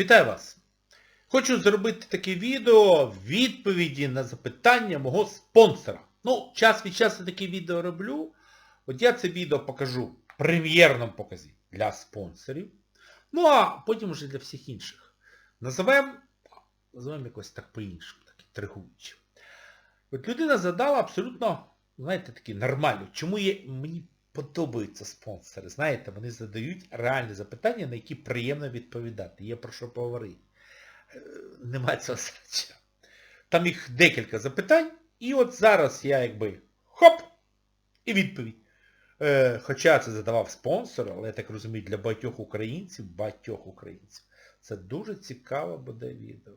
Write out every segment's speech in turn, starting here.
Вітаю вас! Хочу зробити таке відео відповіді на запитання мого спонсора. Ну, час від часу таке відео роблю. От я це відео покажу в прем'єрному показі для спонсорів. Ну а потім вже для всіх інших. Називаємо, називаємо якось так по-іншому, так інтригуюче. От людина задала абсолютно, знаєте, такі нормальні. Чому є, мені подобаються спонсори? Знаєте, вони задають реальні запитання, на які приємно відповідати. Є про що поговорити. Е, Нема цього значення. Там їх декілька запитань, і от зараз я якби хоп! І відповідь. Е, хоча це задавав спонсор, але я так розумію, для багатьох українців, багатьох українців. Це дуже цікаво буде відео.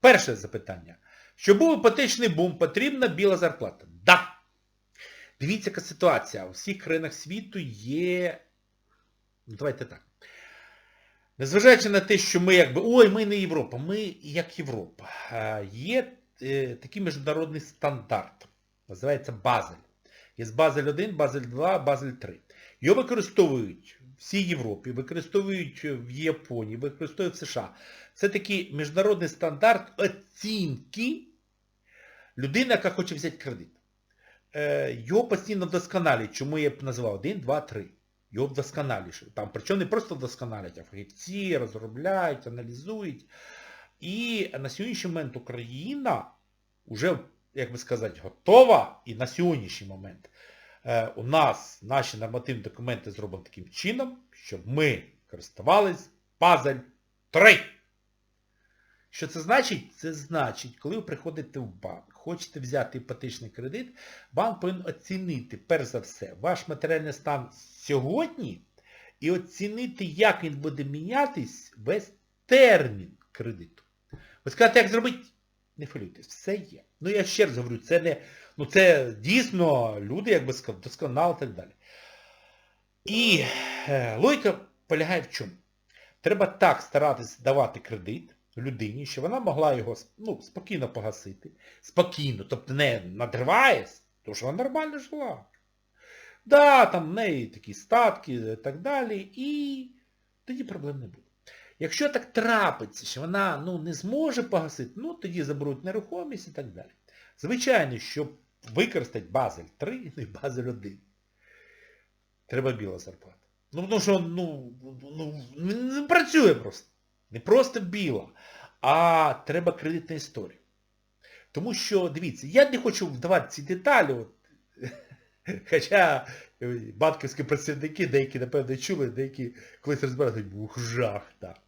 Перше запитання. Щоб був іпотечний бум, потрібна біла зарплата? Да. Дивіться, яка ситуація. У всіх країнах світу є... Ну, давайте так. Незважаючи на те, що ми якби, ой, ми не Європа, ми як Європа. Є е, такий міжнародний стандарт. Називається Базель. Є Базель 1, Базель 2, Базель 3. Його використовують в всій Європі, використовують в Японії, використовують в США. Це такий міжнародний стандарт оцінки людини, яка хоче взяти кредит. Е, Його постійно вдосконалюють, чому я б назвав 1, 2, 3. Його вдосконалюють. Там, причому не просто вдосконалюють, а фахівці розробляють, аналізують. І на сьогоднішній момент Україна вже, як би сказати, готова. І на сьогоднішній момент е, у нас наші нормативні документи зроблені таким чином, щоб ми користувались Базель 3. Що це значить? Це значить, коли ви приходите в банк, хочете взяти іпотечний кредит, банк повинен оцінити, перш за все, ваш матеріальний стан сьогодні і оцінити, як він буде мінятись весь термін кредиту. Ви скажете, як зробити? Не хвилюйтесь, все є. Ну я ще раз говорю, це не, ну це дійсно люди, як би сказав, досконало і так далі. І е, логіка полягає в чому? Треба так старатися давати кредит людині, щоб вона могла його ну, спокійно погасити. Спокійно, тобто не надриваєсь, тому що вона нормально жила. Да, там в неї такі статки і так далі, і тоді проблем не буде. Якщо так трапиться, що вона ну, не зможе погасити, ну тоді заберуть нерухомість і так далі. Звичайно, щоб використати Базель 3, не Базель 1, треба біла зарплата. Ну, тому що ну, ну, не працює просто. Не просто біла, а треба кредитна історія. Тому що, дивіться, я не хочу вдавати ці деталі, от, хоча банківські працівники, деякі, напевно, чули, деякі колись розбирали, бух, жах, так.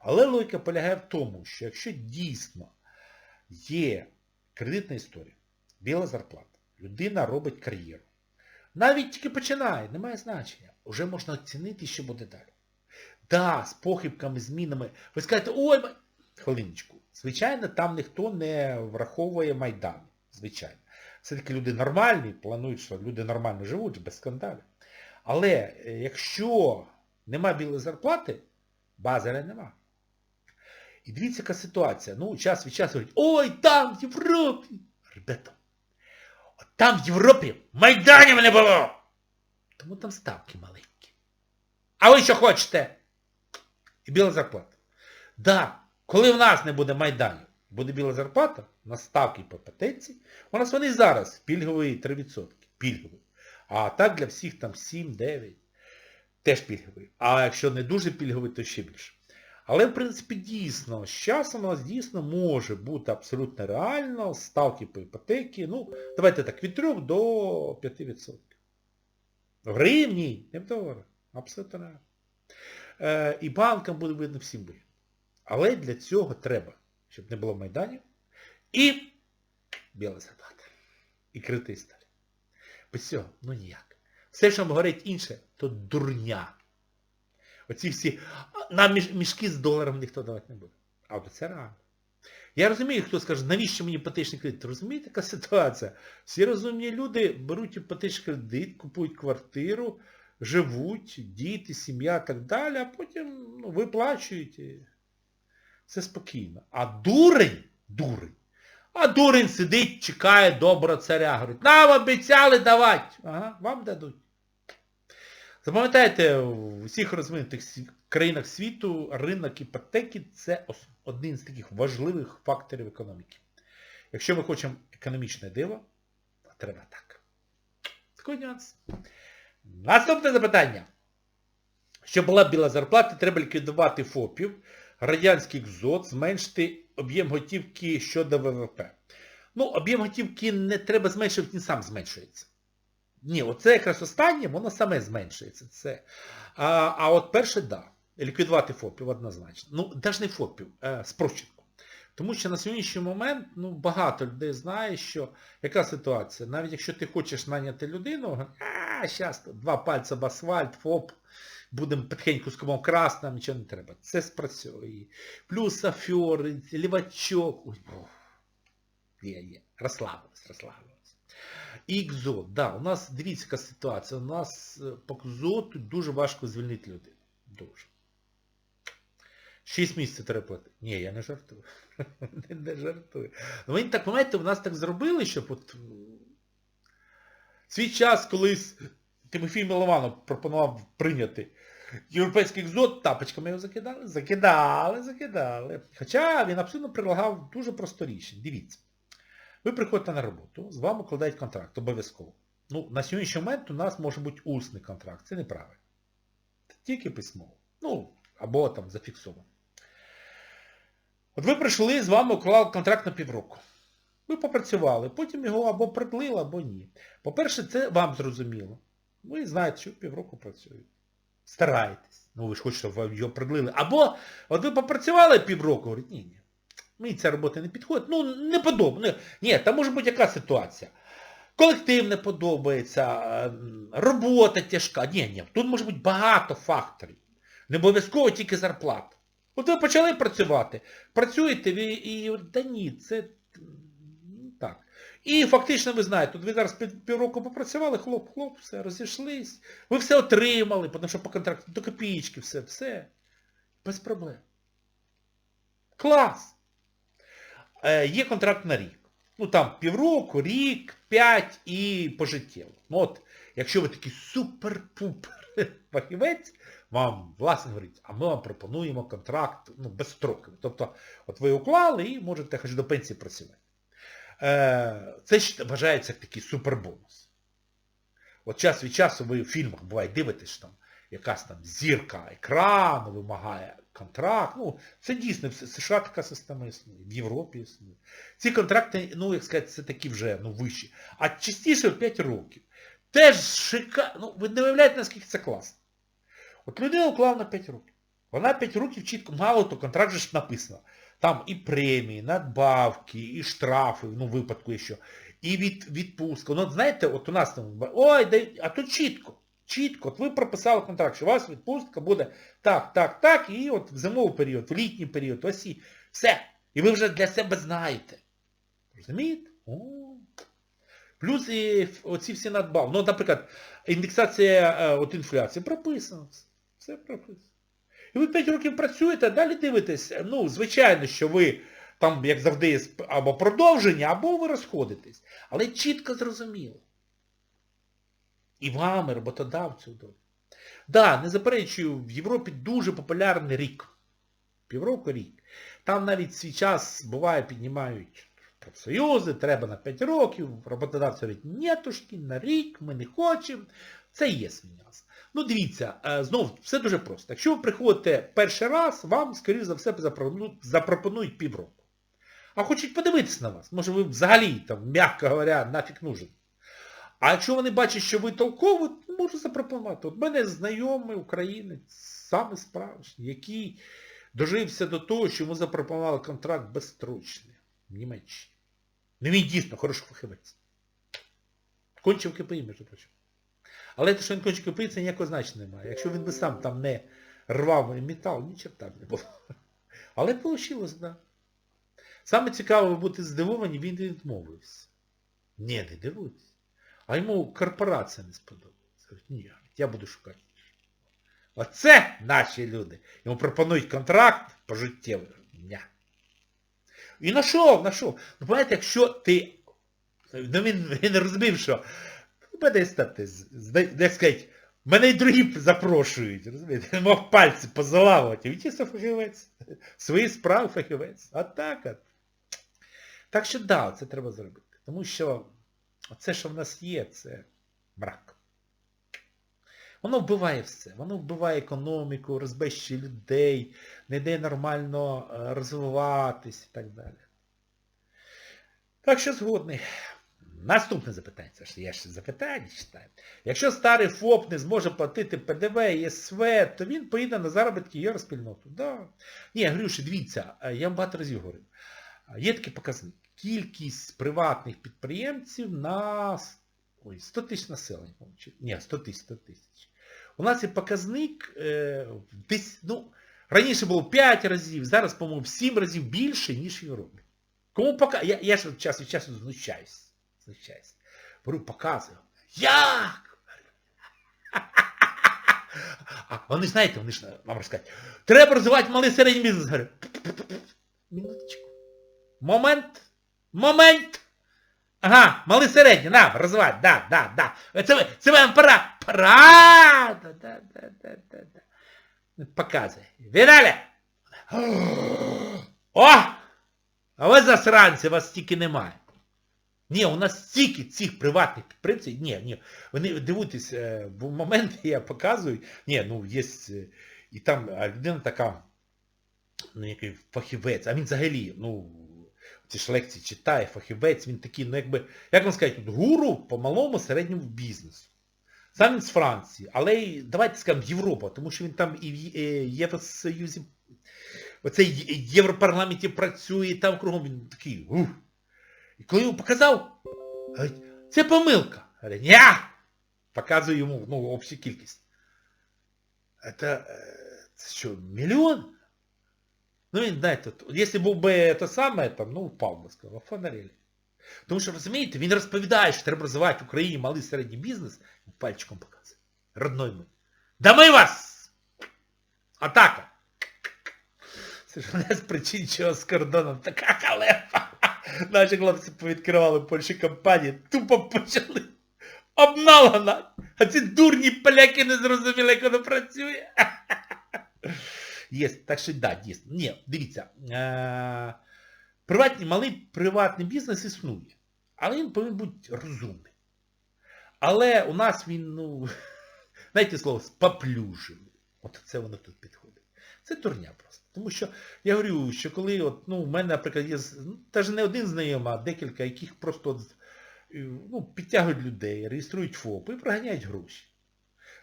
Але логіка полягає в тому, що якщо дійсно є кредитна історія, біла зарплата, людина робить кар'єру, навіть тільки починає, немає значення, вже можна оцінити, що буде далі. Да, з похибками, змінами. Ви скажете, ой, хвилиночку. Звичайно, там ніхто не враховує Майдан. Звичайно. Все-таки люди нормальні, планують, що люди нормально живуть, без скандалів. Але е, якщо нема білої зарплати, базаря нема. І дивіться, яка ситуація. Ну, час від часу говорять, ой, там в Європі. Ребята, от там в Європі Майданів не було. Тому там ставки маленькі. А ви що хочете? І біла зарплата. Да, коли в нас не буде Майданів, буде біла зарплата, на ставки по іпотеці, у нас вони зараз пільгові 3%. Пільгові. А так для всіх там 7-9. Теж пільговий. А якщо не дуже пільговий, то ще більше. Але, в принципі, дійсно, з часом у нас дійсно може бути абсолютно реально ставки по іпотеці, ну, давайте так, від 3 до 5%. В гривні, не в доларах. Абсолютно реально. Е, і банкам буде видно всім вигідно. Але для цього треба, щоб не було майданів, і біла зарплата. І критий сталь. Без цього, ну ніяк. Все, що говорить інше, то дурня. Оці всі, «А, нам мішки з доларом ніхто давати не буде. А от це реально. Я розумію, хто скаже, навіщо мені іпотечний кредит? Розумієте, яка ситуація? Всі розумні люди беруть іпотечний кредит, купують квартиру, живуть, діти, сім'я і так далі, а потім ну, і Все спокійно. А дурень, дурень, а дурень сидить, чекає доброго царя. Говорить, нам обіцяли давати. Ага, вам дадуть. Запам'ятайте, в усіх розвинутих країнах світу ринок іпотеки це один з таких важливих факторів економіки. Якщо ми хочемо економічне диво, то треба так. Такий нюанс. Наступне запитання. Щоб була біла зарплата, треба ліквідувати ФОПів, радянських ЗОД, зменшити об'єм готівки щодо ВВП. Ну, об'єм готівки не треба зменшувати, він сам зменшується. Ні, оце якраз останнє, воно саме зменшується. Це. А, а от перше, да. Ліквідувати ФОПів однозначно. Ну, навіть не ФОПів, а спрощенку. Тому що на сьогоднішній момент ну, багато людей знає, що яка ситуація. Навіть якщо ти хочеш наняти людину, а, зараз два пальця в асфальт, ФОП, будемо потихеньку з комом красти, нічого не треба. Це спрацює. Плюс афьори, лівачок. Ой. Є, є. Розслабились, розслабились. І КЗОТ, да, у нас, дивіться, яка ситуація. У нас е, по КЗОТу дуже важко звільнити людину. Дуже. Шість місяців треба платити. Ні, я не жартую. Не, не жартую. Ну, ви так, знаєте, у нас так зробили, щоб от... Свій час колись Тимофій Милованов пропонував прийняти європейський екзот, тапочками його закидали, закидали, закидали. Хоча він абсолютно предлагав дуже просту річ. Дивіться. Ви приходите на роботу, з вами укладають контракт, обов'язково. Ну, на сьогоднішній момент у нас може бути усний контракт, це неправильно. Тільки письмово. Ну, або там зафіксовано. От ви прийшли, з вами уклали контракт на півроку. Ви попрацювали, потім його або продлили, або ні. По-перше, це вам зрозуміло. Ви знаєте, що півроку працюєте. Стараєтесь. Ну ви ж хочете, щоб вам його продлили. Або от ви попрацювали півроку, говорить, ні, ні. Мені ця робота не підходить. Ну, не подобається. Ні, там може бути яка ситуація. Колектив не подобається, е, робота тяжка. Ні, ні, тут може бути багато факторів. Не обов'язково тільки зарплата. От ви почали працювати. Працюєте ви і да ні, це так. І фактично ви знаєте, от ви зараз півроку попрацювали, хлоп-хлоп, все, розійшлись. Ви все отримали, тому що по контракту до копійки, все, все. Без проблем. Клас! Е, є контракт на рік. Ну там півроку, рік, п'ять і пожиттєво. Ну от, якщо ви такий супер-пупер фахівець, вам власне говорить, а ми вам пропонуємо контракт ну, безстроковий. Тобто, от ви уклали і можете хоч до пенсії працювати. Е, це вважається такий супербонус. От час від часу ви в фільмах буває дивитесь, там якась там зірка екрану вимагає контракт. Ну, це дійсно, в США така система існує, в Європі існує. Ці контракти, ну, як сказати, це такі вже ну, вищі. А частіше в 5 років. Теж шика... Ну, ви не уявляєте, наскільки це класно. От людина уклала на 5 років. Вона 5 років чітко, мало то контракт же ж написано. Там і премії, надбавки, і штрафи, ну, в випадку що, і від, відпустка. Ну, знаєте, от у нас там, ой, дай, а тут чітко. Чітко, от ви прописали контракт, що у вас відпустка буде так, так, так, і от в зимовий період, в літній період, осі. Все. І ви вже для себе знаєте. Розумієте? О. Плюс і оці всі надбавки. Ну, наприклад, індексація е, от інфляції прописано. Все. Прописано. І ви 5 років працюєте, а далі дивитесь, ну, звичайно, що ви там, як завжди, або продовження, або ви розходитесь. Але чітко зрозуміло. І вам, і роботодавцю. добре. Да, не заперечую, в Європі дуже популярний рік. Півроку рік. Там навіть свій час буває піднімають профсоюзи, треба на 5 років, роботодавці говорять, нетушки, на рік, ми не хочемо. Це є свій нюанс. Ну дивіться, е, знову, все дуже просто. Якщо ви приходите перший раз, вам, скоріш за все, запропонують, півроку. А хочуть подивитися на вас. Може ви взагалі, там, м'яко говоря, нафіг нужен. А якщо вони бачать, що ви толкові, можуть запропонувати. От мене знайомий українець, саме справжній, який дожився до того, що йому запропонували контракт безстрочний в Німеччині. Ну він дійсно хороший фахівець. Кончив КПІ, між прочим. Але те, що він КПІ, це ніякого значення немає. Якщо він би сам там не рвав метал, ні черта б не було. Але вийшло, так. Да. Саме цікаво ви бути здивовані, він відмовився. Ні, не дивуйтесь. А йому корпорація не сподобалася. Ні, я буду шукати. Оце наші люди. Йому пропонують контракт пожиттєвий. Ня. І знайшов, знайшов. Ну, знаєте, якщо ти... Ну, він, він розумів, що буде стати, як сказати, Мене й другі запрошують, розумієте? Мав пальці позаламувати. Відтісно фахівець. Свої справи фахівець. А так що да, це треба зробити. Тому що це, що в нас є, це брак. Воно вбиває все. Воно вбиває економіку, розбещує людей, не дає нормально е, розвиватись і так далі. Так що згодний. Наступне запитання. Це ж я ще запитання читаю. Якщо старий ФОП не зможе платити ПДВ і СВ, то він поїде на заробітки євроспільноту. Да. Ні, Грюші, дивіться, е, я вам багато разів говорив. Є такий показник. Кількість приватних підприємців на ой, 100 тисяч населення. Ні, 100 тисяч, 100 тисяч. У нас є показник е, десь, ну, раніше було 5 разів, зараз, по-моєму, в 7 разів більше, ніж в Європі. Кому пока... Я, я ж час від часу знущаюсь. Знущаюсь. Беру, показую. Як? А вони ж знаєте, вони ж нам розкажуть, треба розвивати малий середній бізнес. Минуточку. Момент. Момент. Ага, малий середній, на, розвивай, да, да, да. Це, це вам пора. Пора. Да, да, да, да, да. Показує. Віталя! О! А ви засранці, вас стільки немає. Ні, у нас стільки цих приватних підприємців. Ні, ні. Вони дивуйтесь, е, в моменти я показую. Ні, ну є. е, І там людина така, ну який фахівець, а він взагалі, ну, ці ж лекції читає, фахівець, він такий, ну якби, як вам сказати, от гуру по малому середньому бізнесу. Сам він з Франції, але давайте скажемо Європа, тому що він там і в е, Євросоюзі, оцей Європарламенті працює, і там кругом він такий, ух. І коли йому показав, говорить, це помилка. Говорить, ні! Показую йому, ну, общу кількість. Это, е, це що, мільйон? Ну він, знаєте, от, якщо був би те саме, там, ну, упав би, сказав, фонарелі. Тому що, розумієте, він розповідає, що треба розвивати в Україні малий середній бізнес, і пальчиком показує. Родной ми. Да ми вас! Атака! Це ж не з причин чого з кордоном така халепа. Наші хлопці повідкривали Польщі компанії, тупо почали обналана. А ці дурні поляки не зрозуміли, як воно працює. Є, так що да, дійсно. Ні, дивіться. Е- приватний, малий приватний бізнес існує. Але він повинен бути розумний. Але у нас він, ну, знаєте слово, споплюжений. От це воно тут підходить. Це дурня просто. Тому що я говорю, що коли от, ну, у мене, наприклад, є ну, теж не один знайомий, а декілька, яких просто от, е, ну, підтягують людей, реєструють ФОП і проганяють гроші.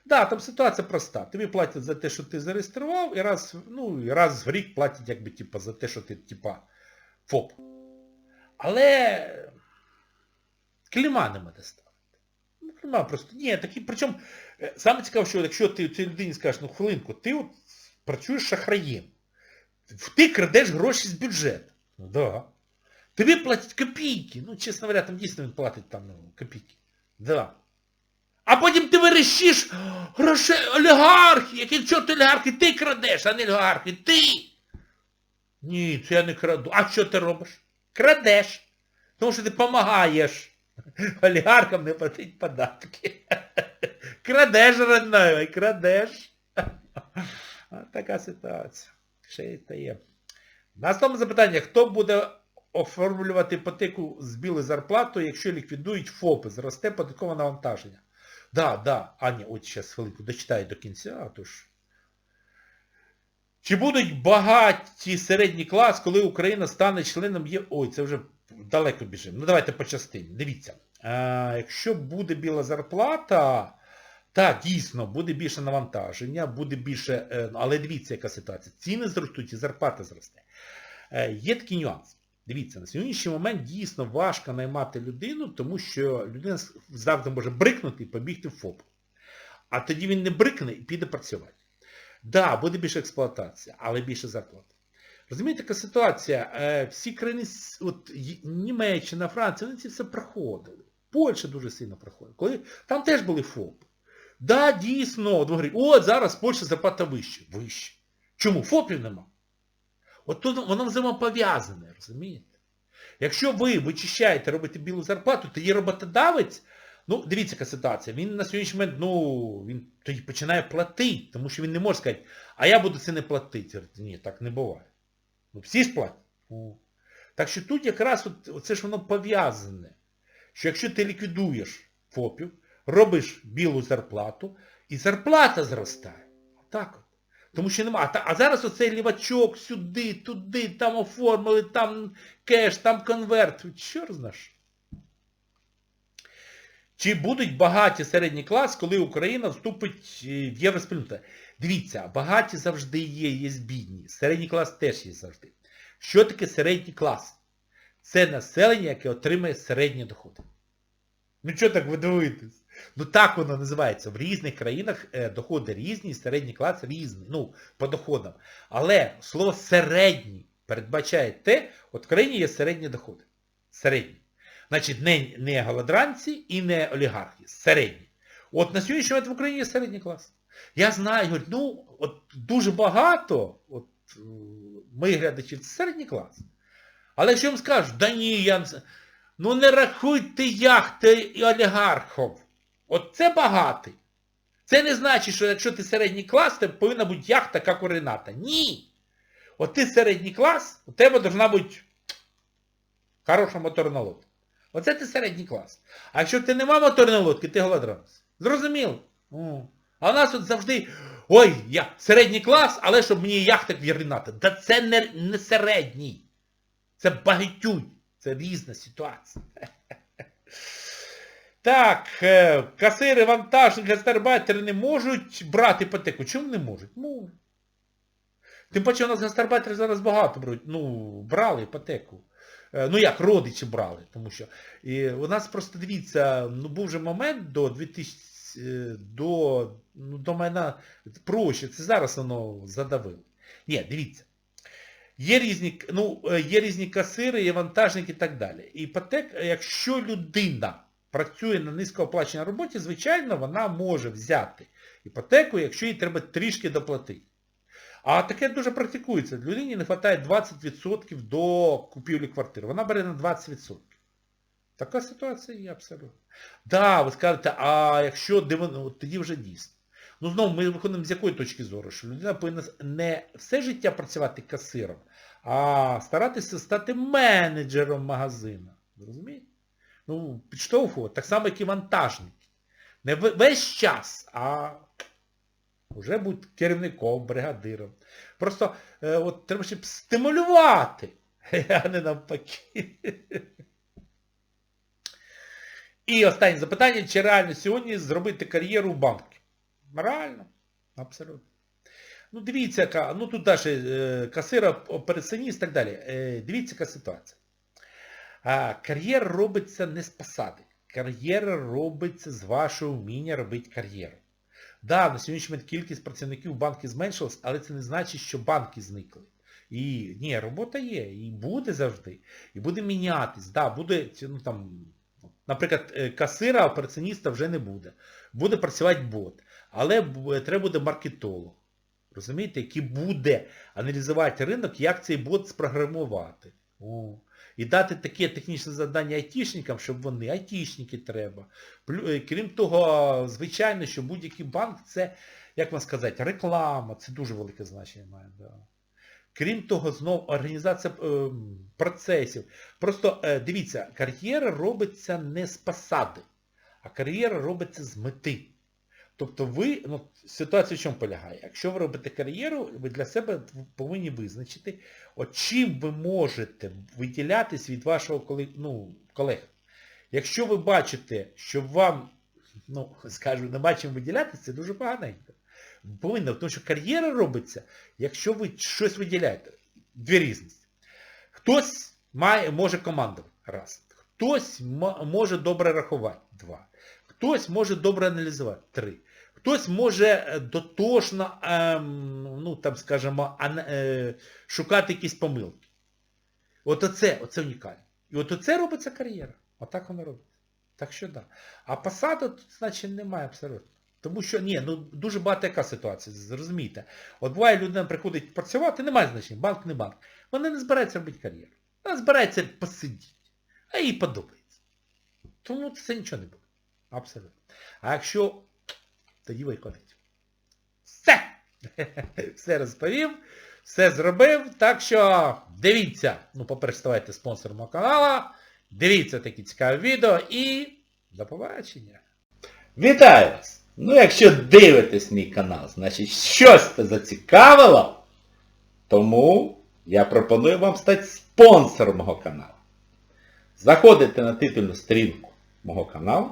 Да, там ситуація проста. Тобі платять за те, що ти зареєстрував, і раз, ну, і раз в рік платять якби, типа, за те, що ти, типа, ФОП. Але кліма нема де ставити. Ну, кліма просто. Ні, такі, причому, е, саме цікаво, що якщо ти цій людині скажеш, ну хвилинку, ти от працюєш шахраєм. Ти крадеш гроші з бюджету. Ну да. Тобі платять копійки. Ну, чесно говоря, там дійсно він платить там ну, копійки. Да. А потім ти верещиш грошей олігархи. Які чорт олігархи? Ти крадеш, а не олігархи. Ти! Ні, це я не краду. А що ти робиш? Крадеш. Тому що ти допомагаєш олігархам не платити податки. Крадеш, родной, крадеш. Така ситуація. Ще й та є. Наступне запитання. Хто буде оформлювати іпотеку з білою зарплатою, якщо ліквідують ФОПи, зросте податкове навантаження? Да, да. А, ні, от зараз хвилинку, дочитаю до кінця, а то ж. Чи будуть багаті середній клас, коли Україна стане членом Є... Ой, це вже далеко біжимо. Ну давайте по частині. Дивіться. А, якщо буде біла зарплата, так, дійсно, буде більше навантаження, буде більше... е, Але дивіться, яка ситуація. Ціни зростуть і зарплата зросте. Е, Є такий нюанс. Дивіться, на сьогоднішній момент дійсно важко наймати людину, тому що людина завжди може брикнути і побігти в ФОП. А тоді він не брикне і піде працювати. Так, да, буде більше експлуатація, але більше зарплата. Розумієте, така ситуація, е, всі країни, от Німеччина, Франція, вони це все проходили. Польща дуже сильно проходила. Коли, там теж були ФОПи. Да, дійсно, от ви говорите, от зараз Польща зарплата вища. Вища. Чому? ФОПів нема. От тут воно взаємопов'язане, розумієте? Якщо ви вичищаєте, робите білу зарплату, то є роботодавець, Ну, дивіться, яка ситуація. Він на сьогоднішній момент, ну, він тоді починає платити, тому що він не може сказати, а я буду це не платити. Ні, так не буває. Ну, всі ж платять. Так що тут якраз от, це ж воно пов'язане. Що якщо ти ліквідуєш ФОПів, робиш білу зарплату, і зарплата зростає. Отак от. Тому що нема. А, зараз оцей лівачок сюди, туди, там оформили, там кеш, там конверт. Чорт знаш. Чи будуть багаті середній клас, коли Україна вступить е, в євроспільноту? Дивіться, багаті завжди є, є бідні. Середній клас теж є завжди. Що таке середній клас? Це населення, яке отримує середні доходи. Ну чого так ви дивуєтесь? Ну так воно називається. В різних країнах е, доходи різні, середній клас різний, ну, по доходам. Але слово середній передбачає те, от в країні є середні доходи. Середні. Значить, не, не голодранці і не олігархи. Середні. От на сьогоднішній момент в Україні є середній клас. Я знаю, говорю, ну, от дуже багато, от моїх глядачів, це середній клас. Але якщо їм скажуть, да ні, я... Ну не рахуйте яхти і олігархов. От це багатий. Це не значить, що якщо ти середній клас, то повинна бути яхта, як у Рената. Ні. От ти середній клас, у тебе повинна бути хороша моторна лодка. Оце ти середній клас. А якщо ти нема моторної лодки, ти голодранець. Зрозуміло? А у нас от завжди, ой, я середній клас, але щоб мені яхта як. Да це не, не середній. Це багатюнь. Це різна ситуація. Так, е, касири, вантажники, гастарбайтери не можуть брати іпотеку. Чому не можуть? Можуть. Тим паче у нас гастарбайтери зараз багато беруть. Ну, брали іпотеку. Е, Ну як, родичі брали. Тому що і у нас просто дивіться, ну був же момент до 2000, е, до, ну, до мене проще, це зараз воно задавило. Ні, дивіться. Є різні, ну, є різні касири, є вантажники і так далі. Іпотека, якщо людина працює на низькооплаченій роботі, звичайно, вона може взяти іпотеку, якщо їй треба трішки доплатити. А таке дуже практикується. Людині не вистачає 20% до купівлі квартири. Вона бере на 20%. Така ситуація є абсолютно. Так, да, ви скажете, а якщо от тоді вже дійсно. Ну знову ми виходимо з якої точки зору, що людина повинна не все життя працювати касиром, а старатися стати менеджером магазину. Розумієте? Ну, підштовхувати, так само, як і вантажники. Не весь час, а вже бути керівником, бригадиром. Просто е, от, треба ще стимулювати, а не навпаки. І останнє запитання, чи реально сьогодні зробити кар'єру в банку? Реально, абсолютно. Ну дивіться, ну тут навіть касира, операціоніст і так далі. Е, Дивіться, яка ситуація. Кар'єра робиться не з посади. Кар'єра робиться з вашого вміння робити кар'єру. Да, на сьогоднішній момент кількість працівників банки зменшилась, але це не значить, що банки зникли. І ні, робота є, і буде завжди. І буде мінятись. Да, буде, ну там, наприклад, е, касира, операціоніста вже не буде. Буде працювати бот. Але треба буде маркетолог. Розумієте, який буде аналізувати ринок, як цей бот спрограмувати. О. І дати таке технічне завдання айтішникам, щоб вони, айтішники треба. Е, Крім того, звичайно, що будь-який банк це, як вам сказати, реклама, це дуже велике значення має. Да. Крім того, знову організація е, процесів. Просто е, дивіться, кар'єра робиться не з посади, а кар'єра робиться з мети. Тобто ви, ну, ситуація в чому полягає? Якщо ви робите кар'єру, ви для себе повинні визначити, от чим ви можете виділятись від вашого ну, колег. Якщо ви бачите, що вам, ну, скажу, нема чим виділятися, це дуже поганенько. Повинно, тому що кар'єра робиться, якщо ви щось виділяєте. Дві різності. Хтось має, може командувати. Раз. Хтось може добре рахувати. Два. Хтось може добре аналізувати. Три. Хтось може е, дотошно, ем, ну там, скажімо, е, шукати якісь помилки. От оце, оце унікально. І от оце робиться кар'єра. Отак воно робиться. Так що да. А посади тут, значить, немає абсолютно. Тому що, ні, ну дуже багато яка ситуація, зрозумійте. От буває, людина приходить працювати, немає значення, банк не банк. Вона не збирається робити кар'єру. Вона збирається посидіти. А їй подобається. Тому це нічого не буде. Абсолютно. А якщо, тоді виходить. Все! Все розповів, все зробив. Так що дивіться. Ну, по-перше, ставайте спонсором мого каналу. Дивіться такі цікаві відео і до побачення. Вітаю вас! Ну, якщо дивитесь мій канал, значить щось це зацікавило, тому я пропоную вам стати спонсором мого каналу. Заходите на титульну сторінку мого каналу,